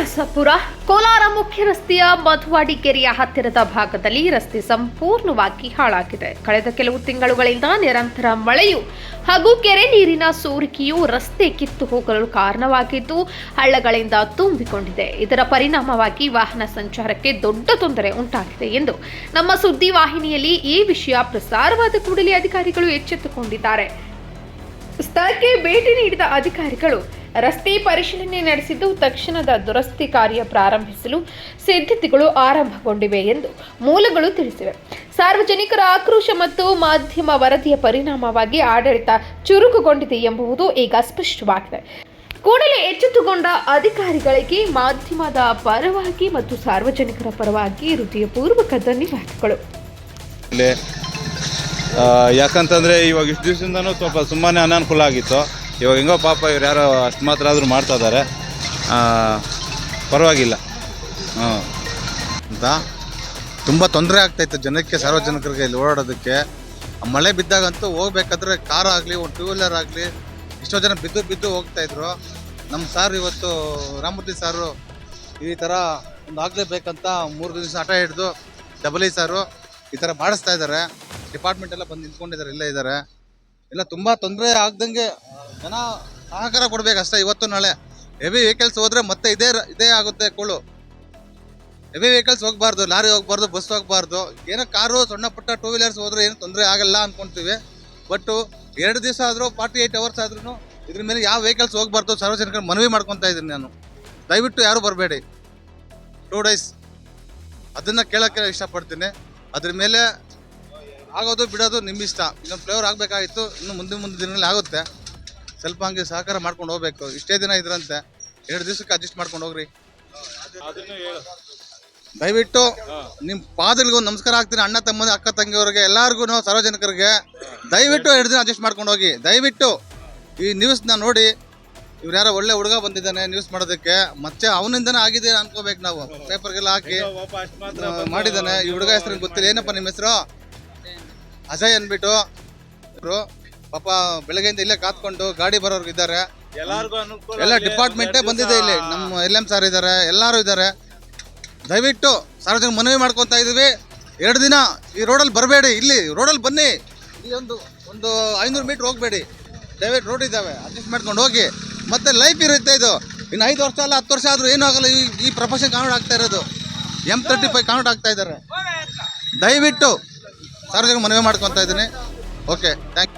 ಶ್ರೀನಿವಾಸಪುರ ಕೋಲಾರ ಮುಖ್ಯ ರಸ್ತೆಯ ಮಧುವಾಡಿ ಕೆರೆಯ ಹತ್ತಿರದ ಭಾಗದಲ್ಲಿ ರಸ್ತೆ ಸಂಪೂರ್ಣವಾಗಿ ಹಾಳಾಗಿದೆ. ಕಳೆದ ಕೆಲವು ತಿಂಗಳುಗಳಿಂದ ನಿರಂತರ ಮಳೆಯು ಹಾಗೂ ಕೆರೆ ನೀರಿನ ಸೋರಿಕೆಯು ರಸ್ತೆ ಕಿತ್ತು ಹೋಗಲು ಕಾರಣವಾಗಿದ್ದು, ಹಳ್ಳಗಳಿಂದ ತುಂಬಿಕೊಂಡಿದೆ. ಇದರ ಪರಿಣಾಮವಾಗಿ ವಾಹನ ಸಂಚಾರಕ್ಕೆ ದೊಡ್ಡ ತೊಂದರೆ ಉಂಟಾಗಿದೆ ಎಂದು ನಮ್ಮ ಸುದ್ದಿ ವಾಹಿನಿಯಲ್ಲಿ ಈ ವಿಷಯ ಪ್ರಸಾರವಾದ ಕೂಡಲೇ ಅಧಿಕಾರಿಗಳು ಎಚ್ಚೆತ್ತುಕೊಂಡಿದ್ದಾರೆ. ಸ್ಥಳಕ್ಕೆ ಭೇಟಿ ನೀಡಿದ ಅಧಿಕಾರಿಗಳು ರಸ್ತೆ ಪರಿಶೀಲನೆ ನಡೆಸಿದ್ದು ತಕ್ಷಣದ ದುರಸ್ತಿ ಕಾರ್ಯ ಪ್ರಾರಂಭಿಸಲು ಸಿದ್ಧತೆಗಳು ಆರಂಭಗೊಂಡಿವೆ ಎಂದು ಮೂಲಗಳು ತಿಳಿಸಿವೆ. ಸಾರ್ವಜನಿಕರ ಆಕ್ರೋಶ ಮತ್ತು ಮಾಧ್ಯಮ ವರದಿಯ ಪರಿಣಾಮವಾಗಿ ಆಡಳಿತ ಚುರುಕುಗೊಂಡಿದೆ ಎಂಬುದು ಈಗ ಸ್ಪಷ್ಟವಾಗಿದೆ. ಕೂಡಲೇ ಎಚ್ಚೆತ್ತುಕೊಂಡ ಅಧಿಕಾರಿಗಳಿಗೆ ಮಾಧ್ಯಮದ ಪರವಾಗಿ ಮತ್ತು ಸಾರ್ವಜನಿಕರ ಪರವಾಗಿ ಹೃದಯಪೂರ್ವಕ ಧನ್ಯವಾದಗಳು. ಯಾಕಂತಂದ್ರೆ ಇವಾಗ ಇಷ್ಟು ದಿವಸದಿಂದನೂ ಸ್ವಲ್ಪ ಸುಮ್ಮನೆ ಅನಾನುಕೂಲ ಆಗಿತ್ತು. ಇವಾಗ ಹೆಂಗೋ ಪಾಪ ಇವ್ರು ಯಾರೋ ಅಷ್ಟು ಮಾತ್ರ ಆದರೂ ಮಾಡ್ತಾ ಇದ್ದಾರೆ ಪರವಾಗಿಲ್ಲ. ಹ್ಞೂ ಅಂತ. ತುಂಬ ತೊಂದರೆ ಆಗ್ತಾಯಿತ್ತು ಜನಕ್ಕೆ, ಸಾರ್ವಜನಿಕರಿಗೆ ಇಲ್ಲಿ ಓಡಾಡೋದಕ್ಕೆ. ಮಳೆ ಬಿದ್ದಾಗಂತೂ ಹೋಗ್ಬೇಕಾದ್ರೆ ಕಾರ್ ಆಗಲಿ, ಒಂದು ಟೂ ವೀಲರ್ ಆಗಲಿ, ಎಷ್ಟೋ ಜನ ಬಿದ್ದು ಬಿದ್ದು ಹೋಗ್ತಾಯಿದ್ರು ನಮ್ಮ ಸಾರ್ ಇವತ್ತು, ರಾಮಮೂರ್ತಿ ಸಾರು ಈ ಥರ ಒಂದು ಆಗಲೇಬೇಕಂತ ಮೂರು ದಿವಸ ಆಟ ಹಿಡಿದು ಡಬಲಿ ಸಾರು ಈ ಥರ ಮಾಡಿಸ್ತಾ ಇದ್ದಾರೆ ಡಿಪಾರ್ಟ್ಮೆಂಟ್ ಎಲ್ಲ ಬಂದು ನಿಂತ್ಕೊಂಡಿದ್ದಾರೆ, ಇಲ್ಲೇ ಇದ್ದಾರೆ ಎಲ್ಲ ತುಂಬ ತೊಂದರೆ ಆಗ್ದಂಗೆ ಜನ ಸಹಕಾರ ಕೊಡ್ಬೇಕು ಅಷ್ಟೇ ಇವತ್ತು ನಾಳೆ. ಹೆವಿ ವೆಹಿಕಲ್ಸ್ ಹೋದ್ರೆ ಮತ್ತೆ ಇದೇ ಇದೇ ಆಗುತ್ತೆ ಕೂಳು. ಹೆವಿ ವೆಹಿಕಲ್ಸ್ ಹೋಗ್ಬಾರ್ದು, ಲಾರಿ ಹೋಗ್ಬಾರ್ದು ಬಸ್ ಹೋಗ್ಬಾರ್ದು. ಏನೋ ಕಾರು ಸಣ್ಣ ಪುಟ್ಟ ಟೂ ವೀಲರ್ಸ್ ಹೋದ್ರೆ ಏನು ತೊಂದರೆ ಆಗಲ್ಲ ಅನ್ಕೊಂತೀವಿ. ಬಟ್ ಎರಡು ದಿವಸ ಆದರೂ ಫಾರ್ಟಿ ಏಯ್ಟ್ ಅವರ್ಸ್ ಆದ್ರೂ ಇದ್ರ ಮೇಲೆ ಯಾವ ವೆಹಿಕಲ್ಸ್ ಹೋಗ್ಬಾರ್ದು ಸಾರ್ವಜನಿಕರು ಮನವಿ ಮಾಡ್ಕೊತಾ ಇದ್ದೀನಿ ನಾನು. ದಯವಿಟ್ಟು ಯಾರು ಬರಬೇಡಿ. ಟೂ ಡೇಸ್ ಅದನ್ನು ಕೇಳೋಕ್ಕೆ ಇಷ್ಟಪಡ್ತೀನಿ. ಅದ್ರ ಮೇಲೆ, ಆಗೋದು ಬಿಡೋದು ನಿಮ್ಮ ಇಷ್ಟ ಇನ್ನೊಂದು ಫ್ಲೇವರ್ ಆಗಬೇಕಾಗಿತ್ತು, ಇನ್ನು ಮುಂದೆ ಮುಂದೆ ದಿನಗಳಲ್ಲಿ ಆಗುತ್ತೆ. ಸ್ವಲ್ಪ ಹಂಗೆ ಸಹಕಾರ ಮಾಡ್ಕೊಂಡು ಹೋಗ್ಬೇಕು. ಇಷ್ಟೇ ದಿನ ಇದ್ರಂತೆ. ಎರಡು ದಿವಸಕ್ಕೆ ಅಡ್ಜಸ್ಟ್ ಮಾಡ್ಕೊಂಡು ಹೋಗ್ರಿ. ದಯವಿಟ್ಟು ನಿಮ್ಮ ಪಾದಗಳಿಗೂ ನಮಸ್ಕಾರ ಆಗ್ತೀನಿ ಅಣ್ಣ ತಮ್ಮ ಅಕ್ಕ ತಂಗಿಯವ್ರಿಗೆ ಎಲ್ಲರಿಗೂ ಸಾರ್ವಜನಿಕರಿಗೆ ದಯವಿಟ್ಟು ಎರಡು ದಿನ ಅಡ್ಜಸ್ಟ್ ಮಾಡ್ಕೊಂಡು ಹೋಗಿ. ದಯವಿಟ್ಟು ಈ ನ್ಯೂಸ್ನ ನೋಡಿ. ಇವ್ರು ಯಾರೋ ಒಳ್ಳೆ ಹುಡುಗ ಬಂದಿದ್ದಾನೆ ನ್ಯೂಸ್ ಮಾಡೋದಕ್ಕೆ. ಮತ್ತೆ ಅವನಿಂದನೇ ಆಗಿದೆ ಅನ್ಕೋಬೇಕು ನಾವು. ಪೇಪರ್ಗೆಲ್ಲ ಹಾಕಿ ಮಾಡಿದ್ದಾನೆ. ಈ ಹುಡುಗ ಹೆಸರು ಗೊತ್ತಿಲ್ಲ. ಏನಪ್ಪ ನಿಮ್ಮ ಹೆಸರು? ಅಜಯ್ ಅಂದ್ಬಿಟ್ಟು. ಪಾಪ ಬೆಳಗ್ಗೆಯಿಂದ ಇಲ್ಲೇ ಕಾತ್ಕೊಂಡು ಗಾಡಿ ಬರೋರ್ಗೆ ಇದ್ದಾರೆ. ಎಲ್ಲ ಡಿಪಾರ್ಟ್ಮೆಂಟೇ ಬಂದಿದೆ ಇಲ್ಲಿ. ನಮ್ಮ ಎಲ್ ಎಂ ಸರ್ ಇದ್ದಾರೆ ಎಲ್ಲರೂ ಇದ್ದಾರೆ ದಯವಿಟ್ಟು ಸಾರ್ವಜನಿಕ ಮನವಿ ಮಾಡ್ಕೊತಾ ಇದೀವಿ. ಎರಡು ದಿನ ಈ ರೋಡಲ್ಲಿ ಬರಬೇಡಿ ಇಲ್ಲಿ ರೋಡಲ್ಲಿ ಬನ್ನಿ. ಈ ಒಂದು ಒಂದು ಐನೂರು ಮೀಟ್ರ್ ಹೋಗಬೇಡಿ. ದಯವಿಟ್ಟು ರೋಡ್ ಇದ್ದಾವೆ ಅಡ್ಜಸ್ಟ್ ಮಾಡ್ಕೊಂಡು ಹೋಗಿ. ಮತ್ತೆ ಲೈಫ್ ಇರುತ್ತೆ ಇದು. ಇನ್ನು ಐದು ವರ್ಷ ಅಲ್ಲ ಹತ್ತು ವರ್ಷ ಆದರೂ ಏನೂ ಆಗಲ್ಲ ಈ ಈ ಪ್ರೊಫೆಷನ್ ಕಾನೂನು ಆಗ್ತಾ ಇರೋದು. ಎಂ ತರ್ಟಿ ಫೈವ್ ಕಾನೂನು ಆಗ್ತಾ ಇದ್ದಾರೆ. ದಯವಿಟ್ಟು ಸಾರ್ವಜನಿಕ ಮನವಿ ಮಾಡ್ಕೊತಾ ಇದ್ದೀನಿ. Okay thank